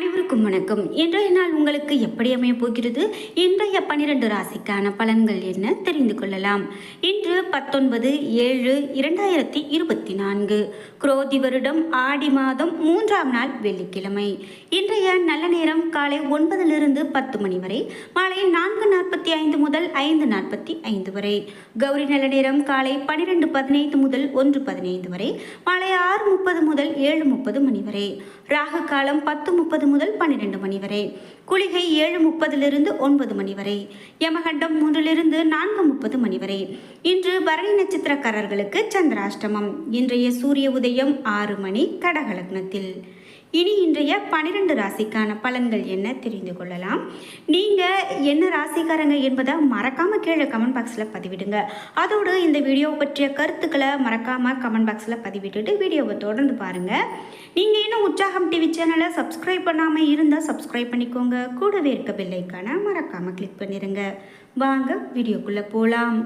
அனைவருக்கும் வணக்கம். இன்றைய நாள் உங்களுக்கு எப்படி அமைய போகிறது? இன்றைய பனிரெண்டு ராசிக்கான பலன்கள் என்ன? தெரிந்து கொள்ளலாம். இன்று பத்தொன்பது ஏழு இரண்டாயிரத்தி இருபத்தி நான்கு. குரோதி வருடம் ஆடி மாதம் மூன்றாம் நாள் வெள்ளிக்கிழமை. இன்றைய நல்ல நேரம் காலை ஒன்பதிலிருந்து பத்து மணி வரை. மாலை நான்கு நாற்பத்தி ஐந்து முதல் ஐந்து நாற்பத்தி ஐந்து வரை. கௌரி நல்ல நேரம் காலை பனிரெண்டு பதினைந்து முதல் ஒன்று பதினைந்து வரை. மாலை ஆறு முப்பது முதல் ஏழு முப்பது மணி வரை. ராகு காலம் பத்து முப்பது முதல் பன்னிரெண்டு மணி வரை. குளிகை ஏழு முப்பதிலிருந்து ஒன்பது மணி வரை. யமகண்டம் மூன்றிலிருந்து நான்கு முப்பது மணி வரை. இன்று பரணி நட்சத்திரக்காரர்களுக்கு சந்திராஷ்டமம். இன்றைய சூரிய உதயம் ஆறு மணி கடகலக்னத்தில் இனி இன்றைய பனிரெண்டு ராசிக்கான பலன்கள் என்ன தெரிந்து கொள்ளலாம்? நீங்கள் என்ன ராசிக்காரங்க என்பதை மறக்காமல் கீழே கமெண்ட் பாக்ஸில் பதிவிடுங்க. அதோடு இந்த வீடியோ பற்றிய கருத்துக்களை மறக்காமல் கமெண்ட் பாக்ஸில் பதிவிட்டுட்டு வீடியோவை தொடர்ந்து பாருங்கள் நீங்கள் இன்னும் உற்சாகம் டிவி சேனலை சப்ஸ்கிரைப் பண்ணாமல் இருந்தால் சப்ஸ்கிரைப் பண்ணிக்கோங்க. கூடவே இருக்க பெல்லைக்கான மறக்காமல் கிளிக் பண்ணிடுங்க வாங்க வீடியோக்குள்ளே போகலாம்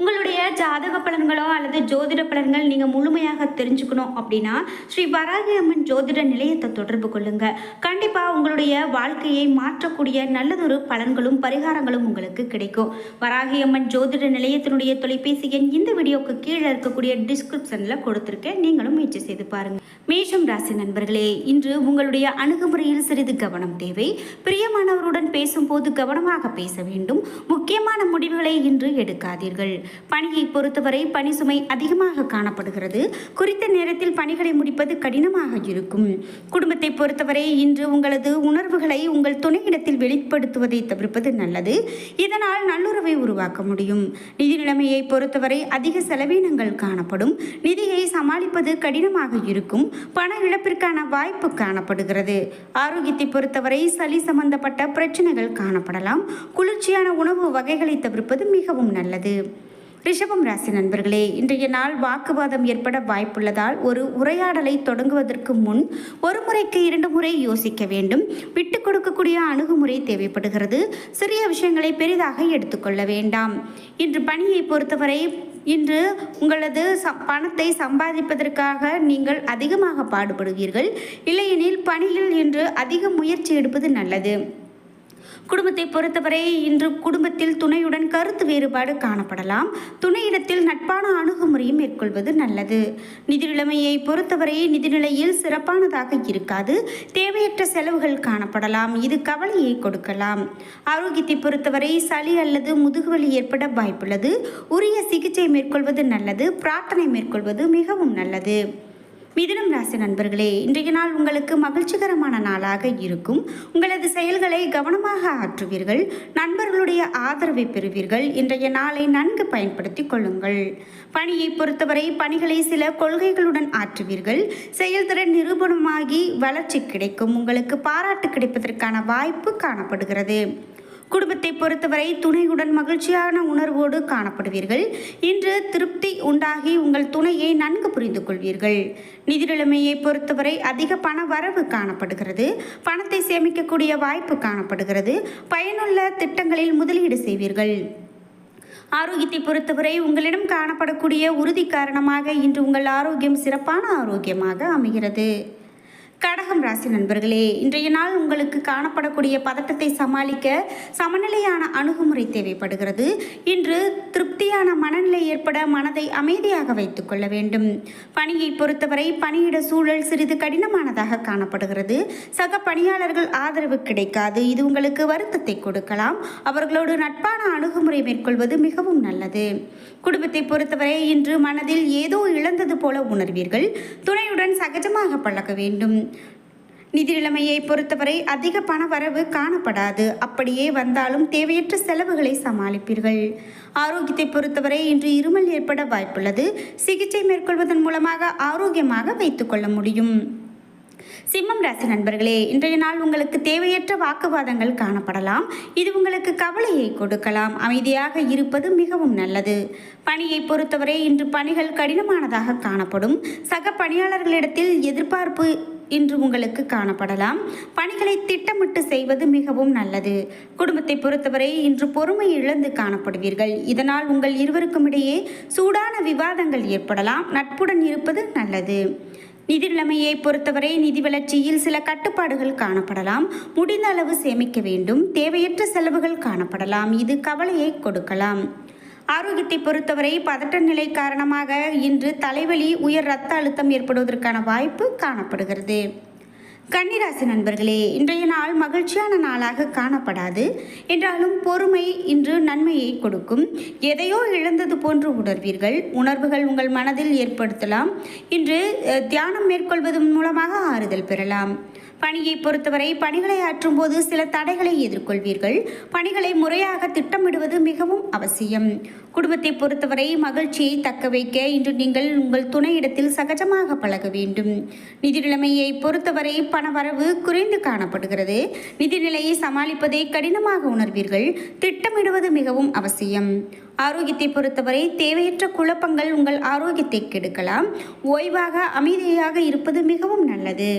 உங்களுடைய ஜாதக பலன்களோ அல்லது ஜோதிட பலன்கள் நீங்கள் முழுமையாக தெரிஞ்சுக்கணும் அப்படின்னா ஸ்ரீ வராகி அம்மன் ஜோதிட நிலையத்தை தொடர்பு கொள்ளுங்க. கண்டிப்பாக உங்களுடைய வாழ்க்கையை மாற்றக்கூடிய நல்லதொரு பலன்களும் பரிகாரங்களும் உங்களுக்கு கிடைக்கும். வராகி அம்மன் ஜோதிட நிலையத்தினுடைய தொலைபேசி எண் இந்த வீடியோக்கு கீழே இருக்கக்கூடிய டிஸ்கிரிப்ஷனில் கொடுத்துருக்கேன். நீங்களும் முயற்சி செய்து பாருங்கள் மேஷம் ராசி நண்பர்களே இன்று உங்களுடைய அணுகுமுறையில் சிறிது கவனம் தேவை. பிரியமானவருடன் பேசும்போது கவனமாக பேச வேண்டும். முக்கியமான முடிவுகளை இன்று எடுக்காதீர்கள். பணியை பொறுத்தவரை பணி சுமை அதிகமாக காணப்படுகிறது. குறித்த நேரத்தில் பணிகளை முடிப்பது கடினமாக இருக்கும். குடும்பத்தை பொறுத்தவரை இன்று உங்களது உணர்வுகளை உங்கள் துணையிடத்தில் வெளிப்படுத்துவதை தவிர்ப்பது நல்லது. இதனால் நல்லுறவை உருவாக்க முடியும். நிதி நிலைமையை பொறுத்தவரை அதிக செலவினங்கள் காணப்படும். நிதியை சமாளிப்பது கடினமாக இருக்கும். பண இழப்பிற்கான வாய்ப்பு காணப்படுகிறது. ஆரோக்கியத்தை பொறுத்தவரை சளி சம்பந்தப்பட்ட பிரச்சனைகள் காணப்படலாம். குளிர்ச்சியான உணவு வகைகளை தவிர்ப்பது மிகவும் நல்லது. ரிஷபம் ராசி நண்பர்களே இன்றைய நாள் வாக்குவாதம் ஏற்பட வாய்ப்புள்ளதால் ஒரு உரையாடலை தொடங்குவதற்கு முன் ஒரு முறைக்கு இரண்டு முறை யோசிக்க வேண்டும். விட்டு கொடுக்கக்கூடிய அணுகுமுறை தேவைப்படுகிறது. சிறிய விஷயங்களை பெரிதாக எடுத்துக்கொள்ள வேண்டாம். இன்று பணியை பொறுத்தவரை இன்று உங்களது ச பணத்தை சம்பாதிப்பதற்காக நீங்கள் அதிகமாக பாடுபடுவீர்கள். இல்லையெனில் பணியில் இன்று அதிக முயற்சி எடுப்பது நல்லது. குடும்பத்தை பொறுத்தவரை இன்று குடும்பத்தில் துணையுடன் கருத்து வேறுபாடு காணப்படலாம். துணையிடத்தில் நட்பான அணுகுமுறையும் மேற்கொள்வது நல்லது. நிதிநிலைமையை பொறுத்தவரை நிதிநிலையில் சிறப்பானதாக இருக்காது. தேவையற்ற செலவுகள் காணப்படலாம். இது கவலையை கொடுக்கலாம். ஆரோக்கியத்தை பொறுத்தவரை சளி அல்லது முதுகுவலி ஏற்பட வாய்ப்புள்ளது. உரிய சிகிச்சை மேற்கொள்வது நல்லது. பிரார்த்தனை மேற்கொள்வது மிகவும் நல்லது. மிதுனம் ராசி நண்பர்களே இன்றைய நாள் உங்களுக்கு மகிழ்ச்சிகரமான நாளாக இருக்கும். உங்களது செயல்களை கவனமாக ஆற்றுவீர்கள். நண்பர்களுடைய ஆதரவை பெறுவீர்கள். இன்றைய நாளை நன்கு பயன்படுத்தி கொள்ளுங்கள். பணியை பொறுத்தவரை பணிகளை சில கொள்கைகளுடன் ஆற்றுவீர்கள். செயல்திறன் நிரூபணமாகி வளர்ச்சி கிடைக்கும். உங்களுக்கு பாராட்டு கிடைப்பதற்கான வாய்ப்பு காணப்படுகிறது. குடும்பத்தை பொறுத்தவரை துணையுடன் மகிழ்ச்சியான உணர்வோடு காணப்படுவீர்கள். இன்று திருப்தி உண்டாகி உங்கள் துணையை நன்கு புரிந்து கொள்வீர்கள். நிதிநிலைமையை பொறுத்தவரை அதிக பண வரவு காணப்படுகிறது. பணத்தை சேமிக்கக்கூடிய வாய்ப்பு காணப்படுகிறது. பயனுள்ள திட்டங்களில் முதலீடு செய்வீர்கள். ஆரோக்கியத்தை பொறுத்தவரை உங்களிடம் காணப்படக்கூடிய உறுதி காரணமாக இன்று உங்கள் ஆரோக்கியம் சிறப்பான ஆரோக்கியமாக அமைகிறது. கடகம் ராசி நண்பர்களே இன்றைய நாள் உங்களுக்கு காணப்படக்கூடிய பதட்டத்தை சமாளிக்க சமநிலையான அணுகுமுறை தேவைப்படுகிறது. இன்று திருப்தியான மனநிலை ஏற்பட மனதை அமைதியாக வைத்துக் கொள்ள வேண்டும். பணியை பொறுத்தவரை பணியிட சூழல் சிறிது கடினமானதாக காணப்படுகிறது. சக பணியாளர்கள் ஆதரவு கிடைக்காது. இது உங்களுக்கு வருத்தத்தை கொடுக்கலாம். அவர்களோடு நட்பான அணுகுமுறை மேற்கொள்வது மிகவும் நல்லது. குடும்பத்தை பொறுத்தவரை இன்று மனதில் ஏதோ இழந்தது போல உணர்வீர்கள். துணையுடன் சகஜமாக பழக வேண்டும். நிதி நிலைமையை பொறுத்தவரை அதிக பண வரவு காணப்படாது. அப்படியே வந்தாலும் தேவையற்ற செலவுகளை சமாளிப்பீர்கள். ஆரோக்கியத்தை பொறுத்தவரை இன்று இருமல் ஏற்பட வாய்ப்புள்ளது. சிகிச்சை மேற்கொள்வதன் மூலமாக ஆரோக்கியமாக வைத்துக்கொள்ள முடியும். சிம்மம் ராசி நண்பர்களே இன்றைய நாள் உங்களுக்கு தேவையற்ற வாக்குவாதங்கள் காணப்படலாம். இது உங்களுக்கு கவலையை கொடுக்கலாம். அமைதியாக இருப்பது மிகவும் நல்லது. பணியை பொறுத்தவரை இன்று பணிகள் கடினமானதாக காணப்படும். சக பணியாளர்களிடத்தில் எதிர்பார்ப்பு இன்று உங்களுக்கு காணப்படலாம். பணிகளை திட்டமிட்டு செய்வது மிகவும் நல்லது. குடும்பத்தை பொறுத்தவரை இன்று பொறுமை இழந்து காணப்படுவீர்கள். இதனால் உங்கள் இருவருக்கும் இடையே சூடான விவாதங்கள் ஏற்படலாம். நட்புடன் இருப்பது நல்லது. நிதி நிலைமையை பொறுத்தவரை நிதி வளர்ச்சியில் சில கட்டுப்பாடுகள் காணப்படலாம். முடிந்த அளவு சேமிக்க வேண்டும். தேவையற்ற செலவுகள் காணப்படலாம். இது கவலையை கொடுக்கலாம். ஆரோக்கியத்தை பொறுத்தவரை பதட்ட நிலை காரணமாக இன்று தலைவலி உயர் இரத்த அழுத்தம் ஏற்படுவதற்கான வாய்ப்பு காணப்படுகிறது. கன்னிராசி நண்பர்களே இன்றைய நாள் மகிழ்ச்சியான நாளாக காணப்படாது. என்றாலும் பொறுமை இன்று நன்மையை கொடுக்கும். எதையோ இழந்தது போன்று உணர்வீர்கள். உணர்வுகள் உங்கள் மனதில் ஏற்படுத்தலாம். இன்று தியானம் மேற்கொள்வதன் மூலமாக ஆறுதல் பெறலாம். பணியை பொறுத்தவரை பணிகளை ஆற்றும் போது சில தடைகளை எதிர்கொள்வீர்கள். பணிகளை முறையாக திட்டமிடுவது மிகவும் அவசியம். குடும்பத்தை பொறுத்தவரை மகிழ்ச்சியை தக்க வைக்க இன்று நீங்கள் உங்கள் துணையிடத்தில் சகஜமாக பழக வேண்டும். நிதி நிலைமையை பொறுத்தவரை பணவரவு குறைந்து காணப்படுகிறது. நிதி நிலையை சமாளிப்பதை கடினமாக உணர்வீர்கள். திட்டமிடுவது மிகவும் அவசியம். ஆரோக்கியத்தை பொறுத்தவரை தேவையற்ற குழப்பங்கள் உங்கள் ஆரோக்கியத்தை கெடுக்கலாம். ஓய்வாக அமைதியாக இருப்பது மிகவும் நல்லது.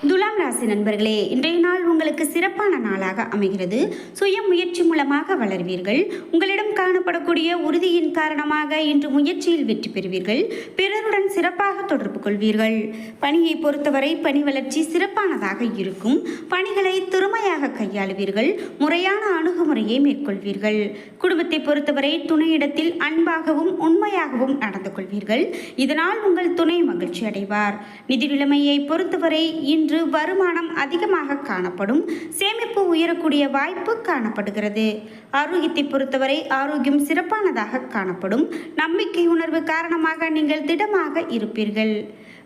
துலாம் ராசி நண்பர்களே இன்றைய நாள் உங்களுக்கு சிறப்பான நாளாக அமைகிறது. சுய முயற்சி மூலமாக வளர்வீர்கள். உங்களிடம் காணப்படக்கூடிய உறுதியின் காரணமாக இன்று முயற்சியில் வெற்றி பெறுவீர்கள். பிறருடன் சிறப்பாக தொடர்பு கொள்வீர்கள். பணியை பொறுத்தவரை பணி வளர்ச்சி சிறப்பானதாக இருக்கும். பணிகளை திறமையாக கையாளுவீர்கள். முறையான அணுகுமுறையை மேற்கொள்வீர்கள். குடும்பத்தை பொறுத்தவரை துணையிடத்தில் அன்பாகவும் உண்மையாகவும் நடந்து கொள்வீர்கள். இதனால் உங்கள் துணை மகிழ்ச்சி அடைவார். நிதி நிலைமையை பொறுத்தவரை இன்று இன்று வருமானம் அதிகமாக காணப்படும் சேமிப்பு உயரக்கூடிய வாய்ப்பு காணப்படுகிறது. ஆரோக்கியத்தை பொறுத்தவரை ஆரோக்கியம் சிறப்பானதாக காணப்படும். நம்பிக்கை உணர்வு காரணமாக நீங்கள் திடமாக இருப்பீர்கள்.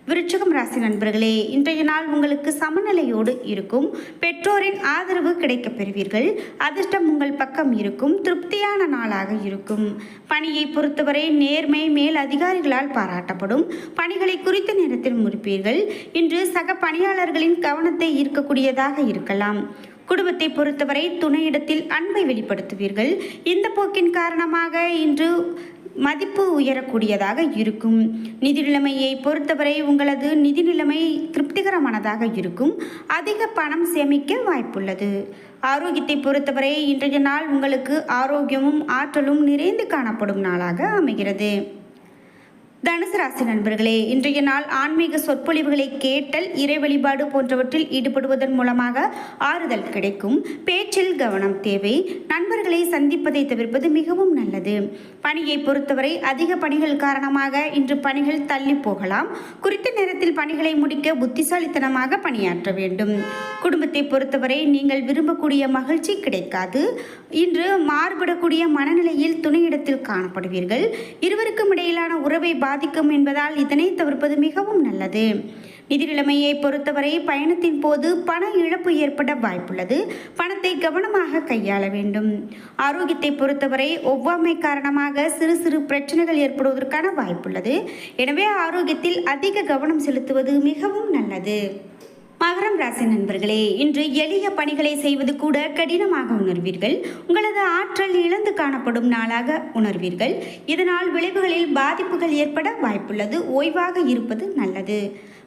விருச்சகம் ராசி நண்பர்களே இன்றைய நாள் உங்களுக்கு சமநிலையோடு இருக்கும். பெற்றோரின் ஆதரவு கிடைக்கப் பெறுவீர்கள். அதிர்ஷ்டம் உங்கள் பக்கம் இருக்கும். திருப்தியான நாளாக இருக்கும். பணியை பொறுத்தவரை நேர்மை மேல் அதிகாரிகளால் பாராட்டப்படும். பணிகளை குறித்த நேரத்தில் முடிப்பீர்கள். இன்று சக பணியாளர்களின் கவனத்தை ஈர்க்கக்கூடியதாக இருக்கலாம். குடும்பத்தை பொறுத்தவரை துணையிடத்தில் அன்பை வெளிப்படுத்துவீர்கள். இந்த போக்கின் காரணமாக இன்று மதிப்பு உயரக்கூடியதாக இருக்கும். நிதி நிலைமையை பொறுத்தவரை உங்களது நிதி நிலைமை திருப்திகரமானதாக இருக்கும். அதிக பணம் சேமிக்க வாய்ப்புள்ளது. ஆரோக்கியத்தை பொறுத்தவரை இன்றைய நாள் உங்களுக்கு ஆரோக்கியமும் ஆற்றலும் நிறைந்து காணப்படும் நாளாக அமைகிறது. தனுசு ராசி நண்பர்களே இன்றைய நாள் ஆன்மீக சொற்பொழிவுகளை கேட்டல் இறை வழிபாடு போன்றவற்றில் ஈடுபடுவதன் மூலமாக ஆறுதல் கிடைக்கும். பேச்சில் கவனம் தேவை. நண்பர்களை சந்திப்பதை தவிர்ப்பது மிகவும் நல்லது. பணியை பொறுத்தவரை அதிக பணிகள் காரணமாக இன்று பணிகள் தள்ளி போகலாம். குறித்த நேரத்தில் பணிகளை முடிக்க புத்திசாலித்தனமாக பணியாற்ற வேண்டும். குடும்பத்தை பொறுத்தவரை நீங்கள் விரும்பக்கூடிய மகிழ்ச்சி கிடைக்காது. இன்று மாறுபடக்கூடிய மனநிலையில் துணையிடத்தில் காணப்படுவீர்கள். இருவருக்கும் இடையிலான உறவை பாதிக்கும் என்பதால் இதனை தவிர்ப்பது மிகவும் நல்லது. நிதிநிலைமையை பொறுத்தவரை பயணத்தின் போது பண இழப்பு ஏற்பட வாய்ப்புள்ளது. பணத்தை கவனமாக கையாள வேண்டும். ஆரோக்கியத்தை பொறுத்தவரை ஒவ்வாமை காரணமாக சிறு சிறு பிரச்சனைகள் ஏற்படுவதற்கான வாய்ப்புள்ளது. எனவே ஆரோக்கியத்தில் அதிக கவனம் செலுத்துவது மிகவும் நல்லது. மகரம் ராசி நண்பர்களே இன்று எளிய பணிகளை செய்வது கூட கடினமாக உணர்வீர்கள். உங்களது ஆற்றல் இழந்து காணப்படும் நாளாக உணர்வீர்கள். இதனால் விளைவுகளில் பாதிப்புகள் ஏற்பட வாய்ப்புள்ளது. ஓய்வாக இருப்பது நல்லது.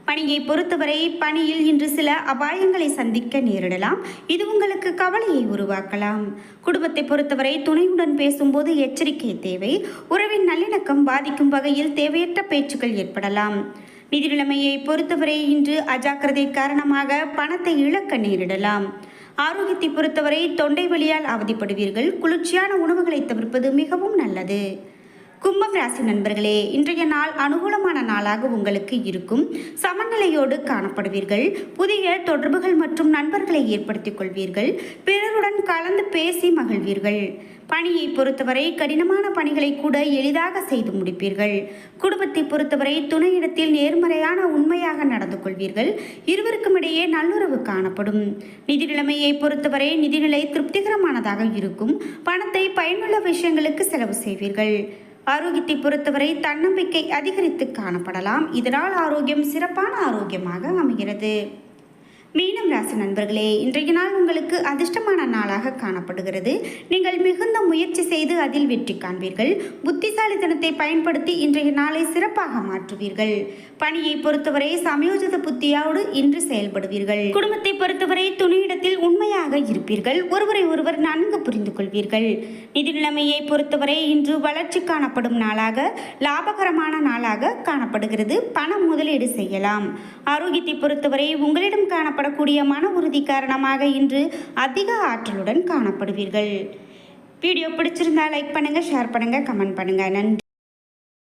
பணியை பொறுத்தவரை பணியில் இன்று சில அபாயங்களை சந்திக்க நேரிடலாம். இது உங்களுக்கு கவலையை உருவாக்கலாம். குடும்பத்தை பொறுத்தவரை துணையுடன் பேசும்போது எச்சரிக்கை தேவை. உறவின் நல்லிணக்கம் பாதிக்கும் வகையில் தேவையற்ற பேச்சுக்கள் ஏற்படலாம். நிதி நிலைமையை பொறுத்தவரை இன்று அஜாக்கிரதை காரணமாக பணத்தை இழக்க நேரிடலாம். ஆரோக்கியத்தை பொறுத்தவரை தொண்டை வலியால் அவதிப்படுவீர்கள். குளிர்ச்சியான உணவுகளை தவிர்ப்பது மிகவும் நல்லது. கும்பம் ராசி நண்பர்களே இன்றைய நாள் அனுகூலமான நாளாக உங்களுக்கு இருக்கும். சமநிலையோடு காணப்படுவீர்கள். புதிய தொடர்புகள் மற்றும் நண்பர்களை ஏற்படுத்திக் கொள்வீர்கள். பிறருடன் கலந்து பேசி மகிழ்வீர்கள். பணியை பொறுத்தவரை கடினமான பணிகளை கூட எளிதாக செய்து முடிப்பீர்கள். குடும்பத்தை பொறுத்தவரை துணையிடத்தில் நேர்மறையான உண்மையாக நடந்து கொள்வீர்கள். இருவருக்கும் இடையே நல்லுறவு காணப்படும். நிதி நிலைமையை பொறுத்தவரை நிதிநிலை திருப்திகரமானதாக இருக்கும். பணத்தை பயனுள்ள விஷயங்களுக்கு செலவு செய்வீர்கள். ஆரோக்கியத்தை பொறுத்தவரை தன்னம்பிக்கை அதிகரித்து காணப்படலாம். இதனால் ஆரோக்கியம் சிறப்பான ஆரோக்கியமாக அமைகிறது. மீனம் ராசி நண்பர்களே இன்றைய நாள் உங்களுக்கு அதிர்ஷ்டமான நாளாக காணப்படுகிறது. நீங்கள் மிகுந்த முயற்சி செய்து அதில் வெற்றி காண்பீர்கள். புத்திசாலித்தனத்தை பயன்படுத்தி இன்றைய நாளை சிறப்பாக மாற்றுவீர்கள். பணியை பொறுத்தவரை சமயோஜித புத்தியோடு இன்று செயல்படுவீர்கள். குடும்பத்தை பொறுத்தவரை துணியிடத்தில் உண்மையாக இருப்பீர்கள். ஒருவரை ஒருவர் நன்கு புரிந்து கொள்வீர்கள் நிதி நிலைமையை பொறுத்தவரை இன்று வளர்ச்சி காணப்படும் நாளாக லாபகரமான நாளாக காணப்படுகிறது. பணம் முதலீடு செய்யலாம். ஆரோக்கியத்தை பொறுத்தவரை உங்களிடம் ஏற்படக்கூடிய மன உறுதி காரணமாக இன்று அதிக ஆற்றலுடன் காணப்படுவீர்கள். வீடியோ பிடிச்சிருந்தா லைக் பண்ணுங்க ஷேர் பண்ணுங்க கமெண்ட் பண்ணுங்க. நன்றி.